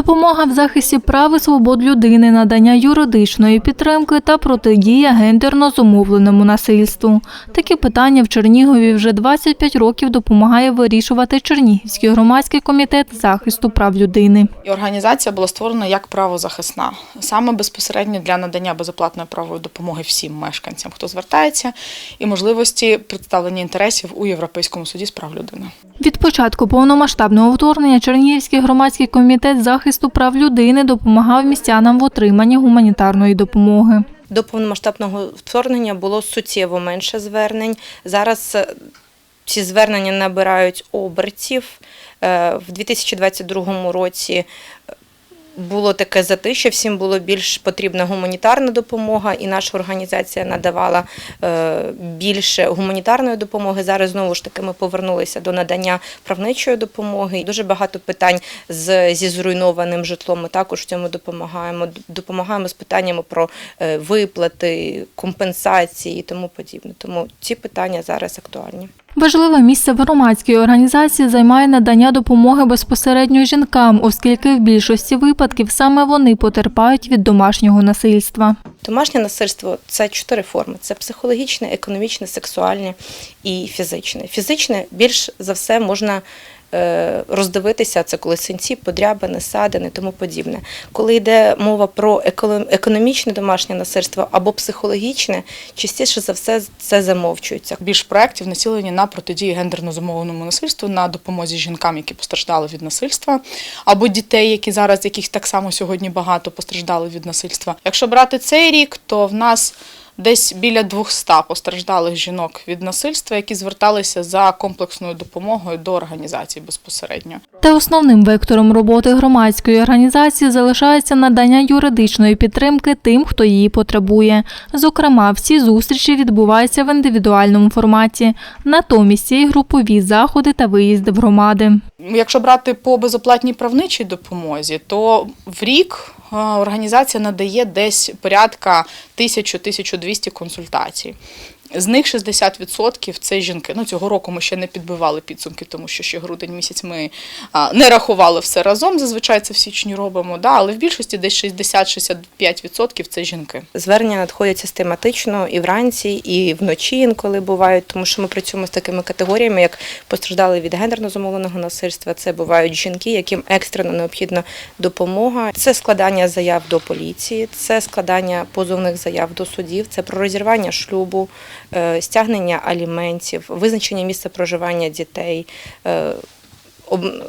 Допомога в захисті прав і свобод людини, надання юридичної підтримки та протидія гендерно зумовленому насильству. Такі питання в Чернігові вже 25 років допомагає вирішувати Чернігівський громадський комітет захисту прав людини. І організація була створена як правозахисна, саме безпосередньо для надання безоплатної правової допомоги всім мешканцям, хто звертається, і можливості представлення інтересів у Європейському суді з прав людини. Від початку повномасштабного вторгнення Чернігівський громадський комітет захисту прав людини допомагав містянам в отриманні гуманітарної допомоги. До повномасштабного вторгнення було суттєво менше звернень. Зараз е, ці звернення набирають обертів. Е, В 2022 році е, було таке затище, всім було більш потрібна гуманітарна допомога, і наша організація надавала е, більше гуманітарної допомоги. Зараз знову ж таки ми повернулися до надання правничої допомоги. Дуже багато питань з, зі зруйнованим житлом. Ми також в цьому допомагаємо. Допомагаємо з питаннями про е, виплати, компенсації і тому подібне. Тому ці питання зараз актуальні. Важливе місце в громадській організації займає надання допомоги безпосередньо жінкам, оскільки в більшості випадків саме вони потерпають від домашнього насильства. Домашнє насильство це чотири форми: це психологічне, економічне, сексуальне і фізичне. Фізичне більш за все можна. Е, Роздивитися це коли синці, подрябини, садини, тому подібне. Коли йде мова про економічне домашнє насильство або психологічне, частіше за все це замовчується. Більш проєктів націлені на протидії гендерно зумовленому насильству, на допомозі жінкам, які постраждали від насильства, або дітей, які зараз, яких так само сьогодні багато постраждали від насильства. Якщо брати цей рік, то в нас десь біля 200 постраждалих жінок від насильства, які зверталися за комплексною допомогою до організації безпосередньо. Та основним вектором роботи громадської організації залишається надання юридичної підтримки тим, хто її потребує. Зокрема, всі зустрічі відбуваються в індивідуальному форматі. Натомість є й групові заходи та виїзди в громади. Якщо брати по безоплатній правничій допомозі, то в рік організація надає десь порядка 1000-1200 консультацій. З них 60% це жінки. Ну цього року ми ще не підбивали підсумки, тому що ще грудень місяць ми не рахували все разом. Зазвичай це в січні робимо. Да, але в більшості десь 60-65% це жінки. Звернення надходять систематично і вранці, і вночі інколи бувають, тому що ми працюємо з такими категоріями, як постраждали від гендерно зумовленого насильства. Це бувають жінки, яким екстрено необхідна допомога. Це складання заяв до поліції, це складання позовних заяв до судів, це про розірвання шлюбу, стягнення аліментів, визначення місця проживання дітей. е,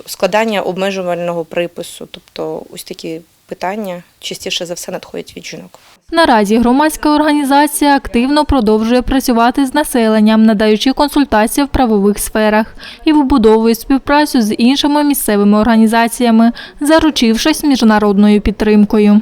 Складання обмежувального припису, тобто ось такі питання частіше за все надходять від жінок. Наразі громадська організація активно продовжує працювати з населенням, надаючи консультації в правових сферах і вибудовує співпрацю з іншими місцевими організаціями, заручившись міжнародною підтримкою.